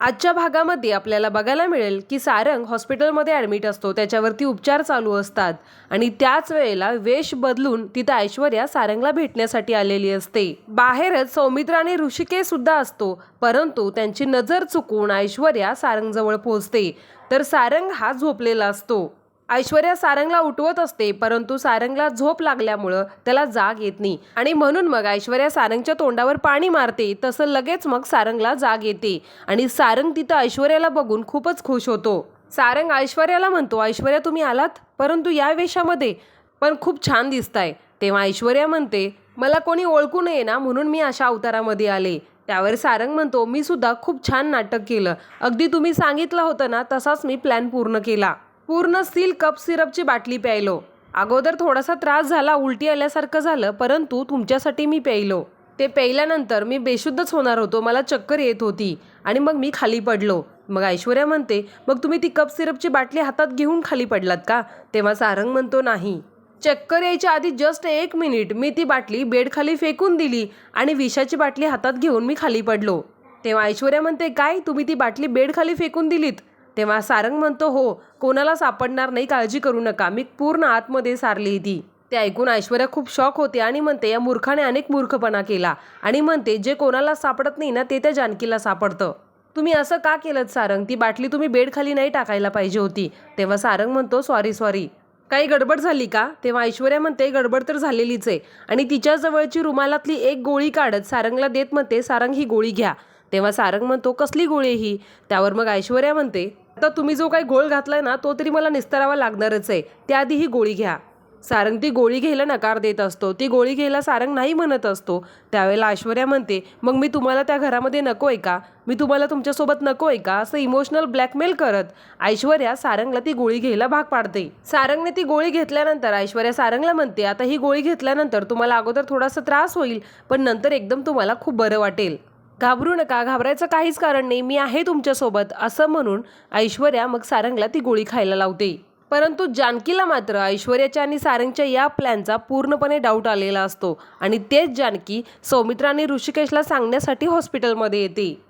आजच्या भागामध्ये आपल्याला बघायला मिळेल की सारंग हॉस्पिटलमध्ये ॲडमिट असतो त्याच्यावरती उपचार चालू असतात आणि त्याच वेळेला वेश बदलून तिथं ऐश्वर्या सारंगला भेटण्यासाठी आलेली असते. बाहेरच सौमित्र आणि ऋषिकेश सुद्धा असतो परंतु त्यांची नजर चुकून ऐश्वर्या सारंगजवळ पोहोचते. तर सारंग हा झोपलेला असतो. ऐश्वर्या सारंगला उठवत असते परंतु सारंगला झोप लागल्यामुळं त्याला जाग येत नाही. आणि म्हणून मग ऐश्वर्या सारंगच्या तोंडावर पाणी मारते तसं लगेच मग सारंगला जाग येते. आणि सारंग तिथं ऐश्वर्याला बघून खूपच खुश होतो. सारंग ऐश्वर्याला म्हणतो ऐश्वर्या तुम्ही आलात? परंतु या वेशामध्ये पण खूप छान दिसताय. तेव्हा ऐश्वर्या म्हणते मला कोणी ओळखू नये ना म्हणून मी अशा अवतारामध्ये आले. त्यावर सारंग म्हणतो मी सुद्धा खूप छान नाटक केलं. अगदी तुम्ही सांगितलं होतं ना तसाच मी प्लॅन पूर्ण केला. पूर्ण सील कप सिरपची बाटली प्यायलो. अगोदर थोडासा त्रास झाला उलटी आल्यासारखं झालं परंतु तुमच्यासाठी मी प्यायलो. ते प्यायल्यानंतर मी बेशुद्धच होणार होतो मला चक्कर येत होती आणि मग मी खाली पडलो. मग ऐश्वर्या म्हणते मग तुम्ही ती कप सिरपची बाटली हातात घेऊन खाली पडलात का? तेव्हा सारंग म्हणतो नाही. चक्कर यायच्या आधी जस्ट एक मिनिट मी ती बाटली बेडखाली फेकून दिली आणि विषाची बाटली हातात घेऊन मी खाली पडलो. तेव्हा ऐश्वर्या म्हणते काय? तुम्ही ती बाटली बेडखाली फेकून दिलीत? तेव्हा सारंग म्हणतो हो कोणाला सापडणार नाही काळजी करू नका. मी पूर्ण आतमध्ये सारली ती ते ऐकून ऐश्वर्या खूप शॉक होते आणि म्हणते या मूर्खाने अनेक मूर्खपणा केला. आणि म्हणते जे कोणाला सापडत नाही ना ते त्या जानकीला सापडतं. तुम्ही असं का केलं सारंग? ती बाटली तुम्ही बेडखाली नाही टाकायला पाहिजे होती. तेव्हा सारंग म्हणतो सॉरी सॉरी. काही गडबड झाली का? तेव्हा ऐश्वर्या म्हणते गडबड तर झालेलीच आहे. आणि तिच्या जवळची रुमालातली एक गोळी काढत सारंगला देत म्हणते सारंग ही गोळी घ्या. तेव्हा सारंग म्हणतो कसली गोळी ही? त्यावर मग ऐश्वर्या म्हणते आता तुम्ही जो काही गोळ घातलाय ना तो तरी मला निस्तरावा लागणारच आहे. त्याआधी ही गोळी घ्या. सारंग ती गोळी घ्यायला नकार देत असतो. ती गोळी घ्यायला सारंग नाही म्हणत असतो. त्यावेळेला ऐश्वर्या म्हणते मग मी तुम्हाला त्या घरामध्ये नको आहे का? मी तुम्हाला तुमच्यासोबत नको आहे का? असं इमोशनल ब्लॅकमेल करत. ऐश्वर्या सारंगला ती गोळी घ्यायला भाग पाडते. सारंगने ती गोळी घेतल्यानंतर ऐश्वर्या सारंगला म्हणते आता ही गोळी घेतल्यानंतर तुम्हाला अगोदर थोडासा त्रास होईल पण नंतर एकदम तुम्हाला खूप बरं वाटेल. घाबरू नका घाबरायचं काहीच कारण नाही. मी आहे तुमच्यासोबत असं म्हणून ऐश्वर्या मग सारंगला ती गोळी खायला लावते. परंतु जानकीला मात्र ऐश्वर्याच्या आणि सारंगच्या या प्लॅनचा पूर्णपणे डाऊट आलेला असतो. आणि तेच जानकी सौमित्राने ऋषिकेशला सांगण्यासाठी हॉस्पिटलमध्ये येते.